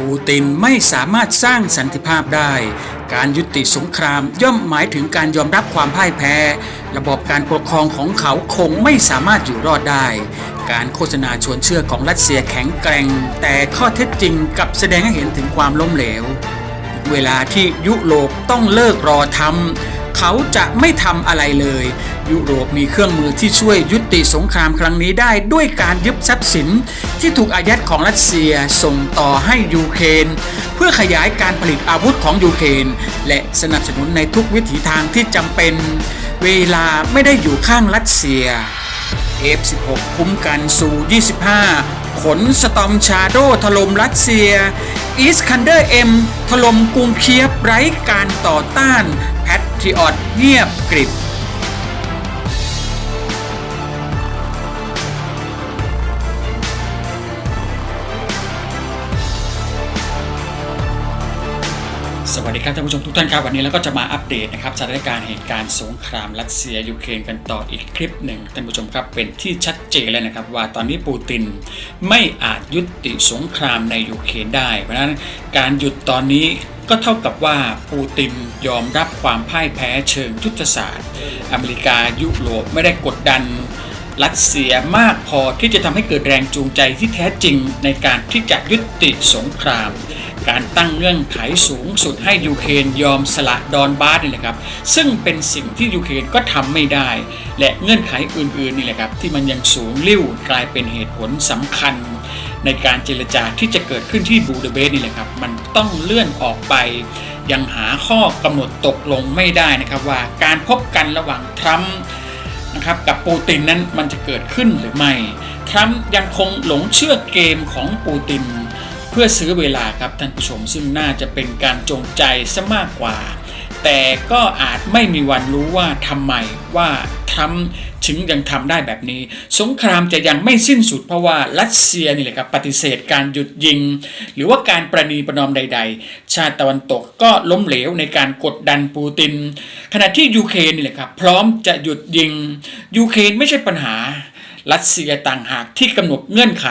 ปูตินไม่สามารถสร้างสันติภาพได้ การยุติสงครามย่อมหมายถึงการยอมรับความพ่ายแพ้ ระบบการปกครองของเขาคงไม่สามารถอยู่รอดได้ การโฆษณาชวนเชื่อของรัสเซียแข็งแกร่ง แต่ข้อเท็จจริงกับแสดงให้เห็นถึงความล้มเหลว เวลาที่ยุโรปต้องเลิกรอทำ เขาจะไม่ทำอะไรเลย ยุโรปมีเครื่องมือที่ช่วยยุติสงครามครั้งนี้ได้ด้วยการยึดทรัพย์สิน ที่ถูกอายัดของรัสเซียส่งต่อให้ยูเครนเพื่อขยายการผลิตอาวุธของยูเครนและสนับสนุนในทุกวิถีทางที่จำเป็น เวลาไม่ได้อยู่ข้างรัสเซีย F16 คุ้มกันสู่ 25 ขนสตอมชาโดถล่มรัสเซีย อีสคันเดอร์เอ็มถล่มกรุงเคียบไร้การต่อต้าน ทริออตเงียบกริบ สวัสดีครับท่านผู้ชมทุกท่านครับวันนี้เราก็จะมาอัปเดตนะครับสถานการณ์เหตุการณ์สงครามรัสเซียยูเครนกันต่ออีกคลิปหนึ่งท่านผู้ชมครับเป็นที่ชัดเจนเลยนะครับว่าตอนนี้ปูตินไม่อาจยุติสงครามในยูเครนได้ เพราะฉะนั้นการหยุดตอนนี้ก็เท่ากับว่าปูตินยอมรับความพ่ายแพ้เชิงยุทธศาสตร์ อเมริกายุโรปไม่ได้กดดันรัสเซียมากพอที่จะทำให้เกิดแรงจูงใจที่แท้จริงในการที่จะยุติสงคราม การตั้งเงื่อนไขสูงสุดให้ยูเครนยอมสละดอนบาสนี่แหละครับ ซึ่งเป็นสิ่งที่ยูเครนก็ทำไม่ได้ และเงื่อนไขอื่นๆนี่แหละครับที่มันยังสูงลิ่วกลายเป็นเหตุผลสำคัญ ในการเจรจาที่จะเกิดขึ้นที่บูดาเปสต์นี่แหละครับ มันต้องเลื่อนออกไป ยังหาข้อกำหนดตกลงไม่ได้นะครับว่าการพบกันระหว่างทรัมป์นะครับกับปูตินนั้นมันจะเกิดขึ้นหรือไม่ ทรัมป์ยังคงหลงเชื่อเกมของปูติน เพื่อซื้อเวลาครับท่านผู้ชม ซึ่งน่าจะเป็นการจงใจซะมากกว่า แต่ก็อาจไม่มีวันรู้ว่าทำไมว่าทรัมป์ถึงยังทำได้แบบนี้ สงครามจะยังไม่สิ้นสุดเพราะว่ารัสเซียนี่แหละครับปฏิเสธการหยุดยิง หรือว่าการประนีประนอมใด ๆ ชาติตะวันตกก็ล้มเหลวในการกดดันปูติน ขณะที่ยูเครนนี่แหละครับพร้อมจะหยุดยิงยูเครนไม่ใช่ปัญหา รัสเซียต่างหากที่กำหนดเงื่อนไข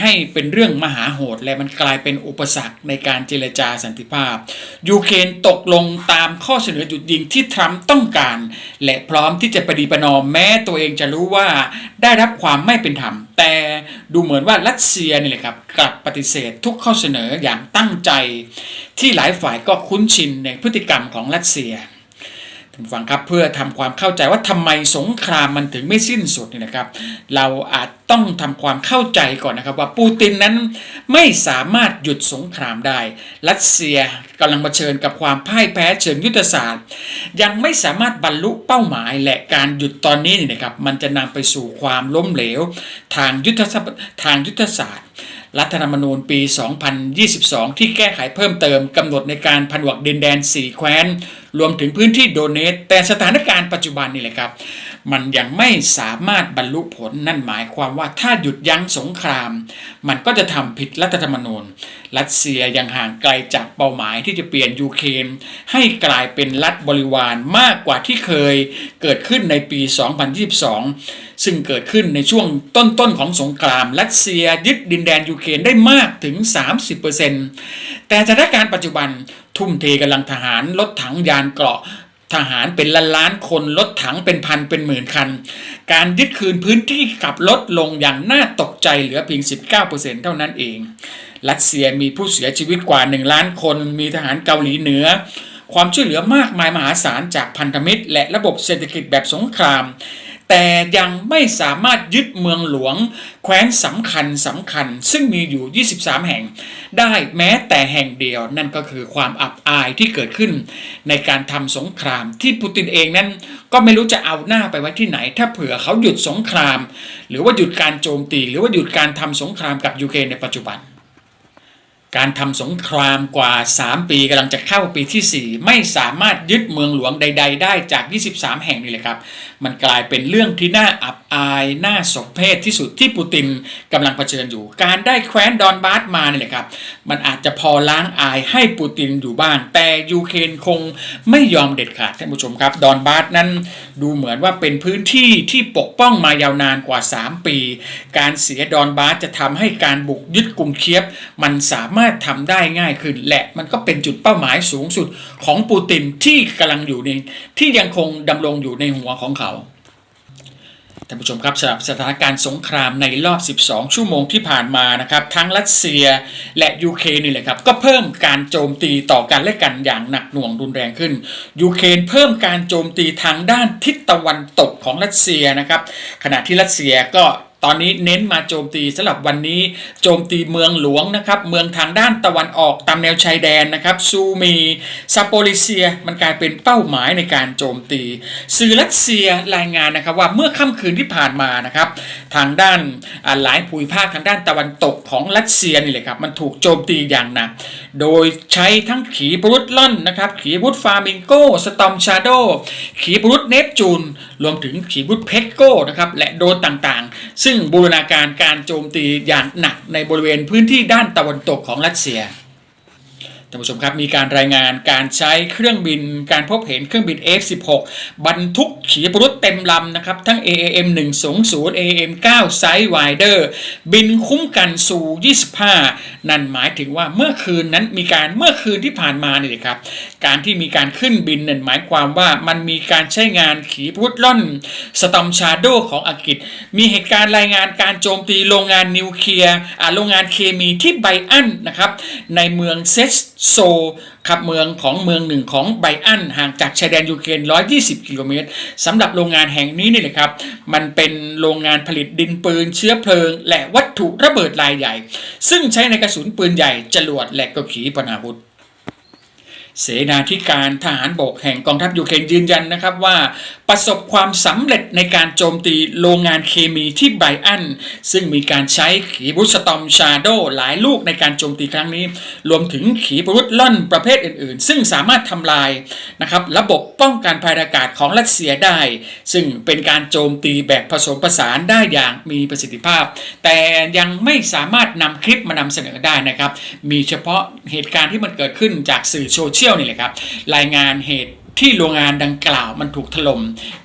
ให้เป็นเรื่องมหาโหด และมันกลายเป็นอุปสรรคในการเจรจาสันติภาพ ยูเครนตกลงตามข้อเสนอหยุดยิงที่ทรัมป์ต้องการ และพร้อมที่จะประดีประนอมแม้ตัวเองจะรู้ว่าได้รับความไม่เป็นธรรม แต่ดูเหมือนว่ารัสเซียนี่แหละครับกลับปฏิเสธทุกข้อเสนออย่างตั้งใจ ที่หลายฝ่ายก็คุ้นชินในพฤติกรรมของรัสเซีย ท่านฟังครับเพื่อทำความเข้าใจว่าทำไมสงครามมันถึงไม่สิ้นสุดนี่นะครับ เราอาจต้องทำความเข้าใจก่อนนะครับว่าปูตินนั้นไม่สามารถหยุดสงครามได้ รัสเซียกำลังเผชิญกับความพ่ายแพ้เชิงยุทธศาสตร์ ยังไม่สามารถบรรลุเป้าหมายและการหยุดตอนนี้นี่นะครับ มันจะนำไปสู่ความล้มเหลว ทางยุทธศาสตร์ทางยุทธศาสตร์รัฐธรรมนูญปี 2022 ที่แก้ไขเพิ่มเติมกำหนดในการผนวกดินแดน 4 แคว้น รวมถึงพื้นที่โดเนตแต่สถานการณ์ปัจจุบันนี่แหละครับ มันยังไม่สามารถบรรลุผลนั่นหมายความว่าถ้าหยุดยั้งสงคราม มันก็จะทำผิดรัฐธรรมนูญ รัสเซียยังห่างไกลจากเป้าหมายที่จะเปลี่ยนยูเครนให้กลายเป็นรัฐบริวารมากกว่าที่เคยเกิดขึ้นในปี 2022 ซึ่งเกิดขึ้นในช่วงต้นๆของสงคราม รัสเซียยึดดินแดนยูเครนได้มากถึง 30%แต่สถานการณ์ปัจจุบันทุ่มเทกำลังทหารรถถังยานเกราะทหารเป็นล้านล้านๆคนรถถังเป็นพันเป็นหมื่นคัน การยึดคืนพื้นที่ขับลดลงอย่างน่าตกใจเหลือเพียง 19%เท่านั้นเอง รัสเซียมีผู้เสียชีวิตกว่า 1 ล้านคน มีทหารเกาหลีเหนือ ความช่วยเหลือมากมายมหาศาลจากพันธมิตร และระบบเศรษฐกิจแบบสงคราม แต่ยังไม่สามารถยึดเมืองหลวง แคว้นสำคัญสำคัญ ซึ่งมีอยู่ 23 แห่ง ได้แม้แต่แห่งเดียว นั่นก็คือความอับอายที่เกิดขึ้น ในการทำสงครามที่ปูตินเองนั้น ก็ไม่รู้จะเอาหน้าไปไว้ที่ไหน ถ้าเผื่อเขาหยุดสงคราม หรือว่าหยุดการโจมตี หรือว่าหยุดการทำสงครามกับยูเครนในปัจจุบัน การทำสงครามกว่า 3 ปีกำลังจะเข้าปีที่ 4 ไม่สามารถยึดเมืองหลวงใด ๆ ได้จาก 23 แห่งนี่เลยครับ มันกลายเป็นเรื่องที่น่าอับอายน่าสมเพชที่สุดที่ปูตินกำลังเผชิญอยู่ การได้แคว้นดอนบาสมานี่แหละครับ มันอาจจะพอล้างอายให้ปูตินอยู่บ้าง แต่ยูเครนคงไม่ยอมเด็ดขาดท่านผู้ชมครับ ดอนบาสนั้นดูเหมือนว่าเป็นพื้นที่ที่ปกป้องมายาวนานกว่า 3 ปี การเสียดอนบาสจะทำให้การบุกยึดกรุงเคียบ มันสามารถมารถทำได้ง่ายขึ้น และมันก็เป็นจุดเป้าหมายสูงสุดของปูตินที่กำลังอยู่ในที่ยังคงดำรงอยู่ในหัวของเขาท่านผู้ชมครับสำหรับสถานการณ์สงครามในรอบ 12 ชั่วโมงที่ผ่านมานะครับ ทั้งรัสเซียและยูเครนนี่แหละครับ ก็เพิ่มการโจมตีต่อกันและกันอย่างหนักหน่วงรุนแรงขึ้นยูเครนเพิ่มการโจมตีทางด้านทิศตะวันตกของรัสเซียนะครับ ขณะที่รัสเซียก็ ตอนนี้เน้นมาโจมตีสำหรับวันนี้โจมตีเมืองหลวงนะครับเมืองทางด้านตะวันออกตามแนวชายแดนนะครับซูมีซาโปลิเซียมันกลายเป็นเป้าหมายในการโจมตี สื่อรัสเซียรายงานนะครับว่าเมื่อค่ำคืนที่ผ่านมานะครับทางด้านหลายภูมิภาคทางด้านตะวันตกของรัสเซียนี่แหละครับมันถูกโจมตีอย่างหนักโดยใช้ทั้งขีปรุตล่อนนะครับขีปรุตฟามิงโกสตอมชาโดขีปรุตเนปจูนรวมถึงขีปรุตเพกโกนะครับและโดนต่างๆซึ่งบูรณาการการโจมตีอย่างหนักในบริเวณพื้นที่ด้านตะวันตกของรัสเซีย ท่านผู้ชมครับมีการรายงานการใช้เครื่องบินการพบเห็นเครื่องบิน F16 บรรทุกขีปนาวุธเต็มลำนะครับ ทั้ง AAM 120 AAM 9 Size Wider บินคุ้มกันสู่ 25 นั่นหมายถึงว่าเมื่อคืนนั้นมีการเมื่อคืนที่ผ่านมาเนี่ยครับ การที่มีการขึ้นบินนั่นหมายความว่ามันมีการใช้งานขีปนาวุธล่อนสตอมชาโดของอังกฤษ มีเหตุการณ์รายงานการโจมตีโรงงานนิวเคลียร์โรงงานเคมีที่ไบอันนะครับในเมืองเซสโซครับเมืองของเมืองหนึ่งของไบอันห่างจากชายแดนยูเครน 120 กิโลเมตรสำหรับโรงงานแห่งนี้นี่แหละครับ มันเป็นโรงงานผลิตดินปืนเชื้อเพลิง และวัตถุระเบิดรายใหญ่ ซึ่งใช้ในกระสุนปืนใหญ่จรวดและก็ขีปนาวุธเสนาธิการทหารบกแห่งกองทัพยูเครนยืนยันนะครับว่า ประสบความสำเร็จในการโจมตีโรงงานเคมีที่ไบอัน ซึ่งมีการใช้ขีปนาวุธสตอมชาโดหลายลูกในการโจมตีครั้งนี้ รวมถึงขีปนาวุธล่อนประเภทอื่นๆ ซึ่งสามารถทำลายนะครับระบบป้องกันภัยอากาศของรัสเซียได้ ซึ่งเป็นการโจมตีแบบผสมผสานได้อย่างมีประสิทธิภาพ แต่ยังไม่สามารถนำคลิปมานำเสนอได้นะครับ มีเฉพาะเหตุการณ์ที่มันเกิดขึ้นจากสื่อโซเชียลนี่แหละครับรายงานเหตุ ที่โรงงานดังกล่าวมันถูกถล่ม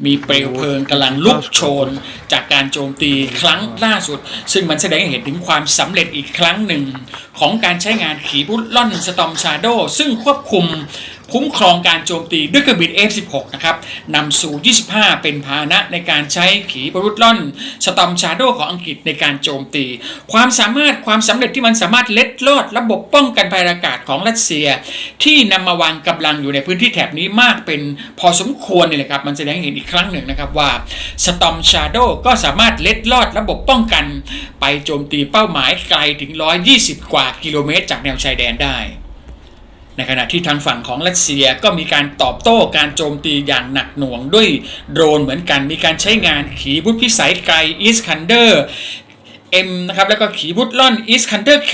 มีเปลวเพลิงกำลังลุกโชน จากการโจมตีครั้งล่าสุด ซึ่งมันแสดงให้เห็นถึงความสำเร็จอีกครั้งหนึ่ง ของการใช้งานขีปุตล่อนสตอมชาโดซึ่งควบคุม คุ้มครองการโจมตีด้วยเครื่องบิน F16 นะครับนำสู่25 เป็นพาหนะในการใช้ขีปนาวุธล่อนสตอมชาโดของอังกฤษในการโจมตี ความสามารถความสำเร็จที่มันสามารถเล็ดลอดระบบป้องกันภัยอากาศของรัสเซีย ที่นำมาวางกำลังอยู่ในพื้นที่แถบนี้มากเป็นพอสมควรเนี่ยแหละครับ มันแสดงเห็นอีกครั้งหนึ่งนะครับว่าสตอมชาโดก็สามารถเล็ดลอดระบบป้องกัน ไปโจมตีเป้าหมายไกลถึง 120 กว่ากิโลเมตรจากแนวชายแดนได้ ในขณะที่ทางฝั่งของรัสเซียก็มีการตอบโต้การโจมตีอย่างหนักหน่วงด้วยโดรนเหมือนกันมีการใช้งานขีปนาวุธพิสัยไกลอีสคันเดอร์ M นะครับแล้วก็ขีปนาวุธล่อนอีสคันเดอร์เค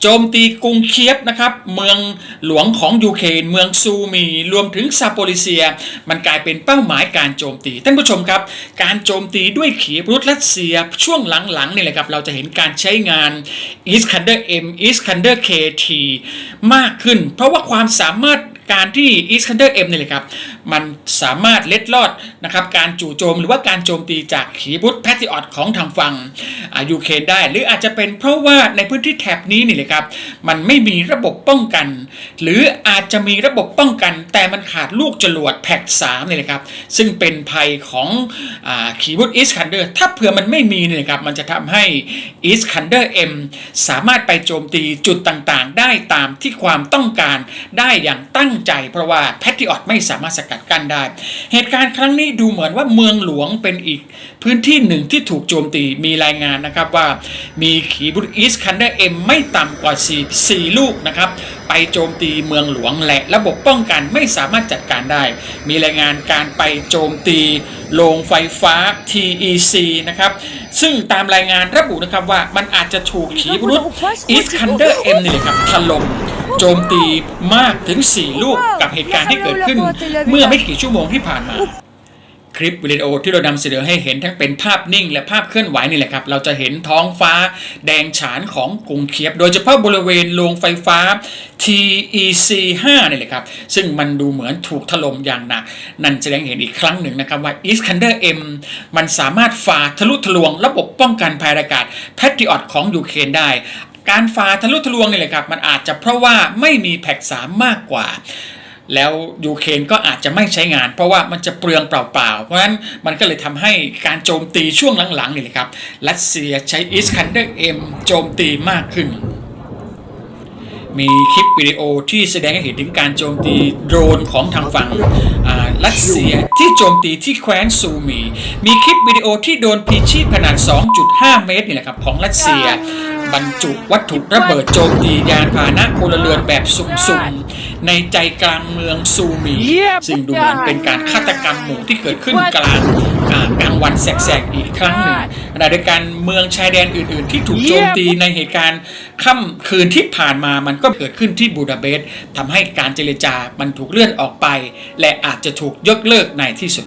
โจมตีกรุงเคียฟนะครับเมืองหลวงของยูเครนเมืองซูมีรวมถึงซาโปลิเซีย มันกลายเป็นเป้าหมายการโจมตีท่านผู้ชมครับ การโจมตีด้วยขีปนาวุธรัสเซียช่วงหลังๆนี่แหละครับเราจะเห็นการใช้งาน Iskander M Iskander KT มากขึ้น เพราะว่าความสามารถการที่ Iskander M เอ็มนี่แหละครับ มันสามารถเล็ดลอด นะครับการจู่โจมหรือว่าการโจมตีจากขีปนาวุธแพทริออตของทางฝั่งอ่ายูเครนได้ หรืออาจจะเป็นเพราะว่าในพื้นที่แถบนี้นี่แหละครับมันไม่มีระบบป้องกัน หรืออาจจะมีระบบป้องกัน แต่มันขาดลูกจรวดแพ็ก3เนี่ยแหละครับซึ่งเป็นภัยของอขีปนาวุธ Iskander ถ้าเผื่อมันไม่มีนี่ยนะครับมันจะทำให้ Iskander M สามารถไปโจมตีจุดต่างๆ ได้ตามที่ความต้องการได้อย่างตั้งใจ เพราะว่าแพทริออตไม่สามารถสกัดกั้นได้ เหตุการณ์ครั้งนี้ดูเหมือนว่าเมืองหลวงเป็นอีกพื้นที่หนึ่งที่ถูกโจมตีมีรายงานนะครับว่ามีขีปนาวุธ Iskander M ไม่ต่ำกว่า4 4ลูกนะครับไปโจมตีเมืองหลวงและระบบป้องกันไม่สามารถจัดการได้ มีรายงานการไปโจมตีโรงไฟฟ้า TEC นะครับซึ่งตามรายงานระบุนะครับว่ามันอาจจะถูกขีปนาวุธ Iskander M นี่แหละครับถล่มโจมตีมากถึง 4 ลูกกับเหตุการณ์ที่เกิดขึ้น เมื่อไม่กี่ชั่วโมงที่ผ่านมา ลิปวิดีโอที่เรานำเสนอให้เห็นทั้งเป็นภาพนิ่ง และภาพเคลื่อนไหวนี่แหละครับ เราจะเห็นท้องฟ้าแดงฉานของกรุงเคียบ โดยเฉพาะบริเวณโรงไฟฟ้า TEC 5นี่แหละครับ ซึ่งมันดูเหมือนถูกถล่มอย่างหนัก นั่นแสดงเห็นอีกครั้งหนึ่งนะครับว่า Iskander M มันสามารถฝ่าทะลุทะลวง ระบบป้องกันภัยอากาศแพทริออตของยูเครนได้การฝ่าทะลุทะลวงนี่แหละครับ มันอาจจะเพราะว่าไม่มีแพ็กสามมากกว่า แล้วยูเครนก็อาจจะไม่ใช้งาน เพราะว่ามันจะเปลืองเปล่าๆ เพราะฉะนั้นมันก็เลยทำให้การโจมตีช่วงหลังๆนี่แหละครับรัสเซียใช้อิสคันเดอร์เอ็มโจมตีมากขึ้น มีคลิปวิดีโอที่แสดงให้เห็นถึงการโจมตีโดรนของทางฝั่งรัสเซียที่โจมตีที่แคว้นซูมี มีคลิปวิดีโอที่โดนพีชีพขนาด 2.5 เมตรนี่แหละครับของรัสเซีย บรรจุวัตถุระเบิดโจมตียานพาหนะพลเรือนแบบสุ่มๆ ในใจกลางเมืองซูมี ซึ่งดูเหมือนเป็นการฆาตกรรมหมู่ที่เกิดขึ้นกลางอ่ากลางวันแสกๆอีกครั้งหนึ่งขณะเดียวกันเมืองชายแดนอื่น ๆ ที่ถูกโจมตีในเหตุการณ์ค่ำคืนที่ผ่านมามันก็เกิดขึ้นที่บูดาเปสต์ทำให้การเจรจามันถูกเลื่อนออกไป และอาจจะถูกยกเลิกในที่สุด